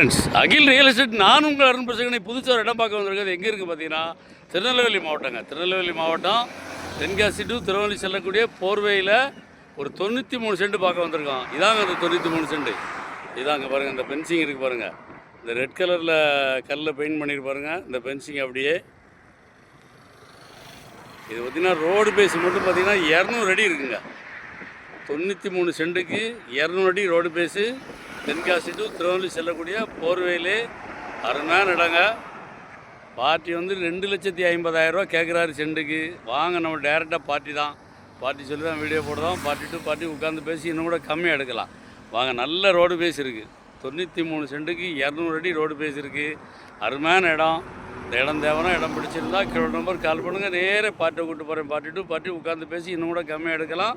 Friends அகில் real estate நான் உங்கள் அருண் பிரசகனை புதுசாக இடம் பார்க்க வந்திருக்கிறது. எங்கே இருக்குது பார்த்தீங்கன்னா திருநெல்வேலி மாவட்டங்க. திருநெல்வேலி மாவட்டம் தென்காசி டு திருநெல்வேலி செல்லக்கூடிய போர்வையில் ஒரு தொண்ணூற்றி மூணு சென்ட் பார்க்க வந்திருக்கோம். இதாங்க அந்த தொண்ணூற்றி மூணு சென்ட். இதாங்க பாருங்கள் இந்த பென்சிங் இருக்குது பாருங்கள் இந்த ரெட் கலரில் கல்லில் பெயிண்ட் பண்ணிட்டு பாருங்கள் இந்த பென்சிங் அப்படியே. இது பார்த்திங்கன்னா ரோடு பேஸ் மட்டும் பார்த்தீங்கன்னா இரநூறு அடி இருக்குங்க. தொண்ணூற்றி மூணு சென்ட்டுக்கு இரநூறு அடி road face Tenkasi to Tirunelveli செல்லக்கூடிய போர்வேலு அருமையான இடங்க பார்ட்டி வந்து ரெண்டு லட்சத்தி ஐம்பதாயிரரூவா கேட்குறாரு செண்டுக்கு. வாங்க நம்ம டேரெக்டாக பார்ட்டி தான். பார்ட்டி சொல்லி தான் வீடியோ போடுறோம். பார்ட்டி டு பார்ட்டி உட்காந்து பேசி இன்னும் கூட கம்மியாக எடுக்கலாம். வாங்க நல்ல ரோடு பேஸ் இருக்குது தொண்ணூற்றி மூணு செண்டுக்கு இரநூறு அடி ரோடு பேஸ் இருக்குது அருமையான இடம். இந்த இடம் தேவனா இடம் பிடிச்சிருந்தா கிலோ நம்பர் கால் பண்ணுங்கள் நேராக பார்ட்டியை கூப்பிட்டு போகிறேன் பார்ட்டி டு பார்ட்டி உட்காந்து பேசி இன்னும் கூட கம்மியாக எடுக்கலாம்.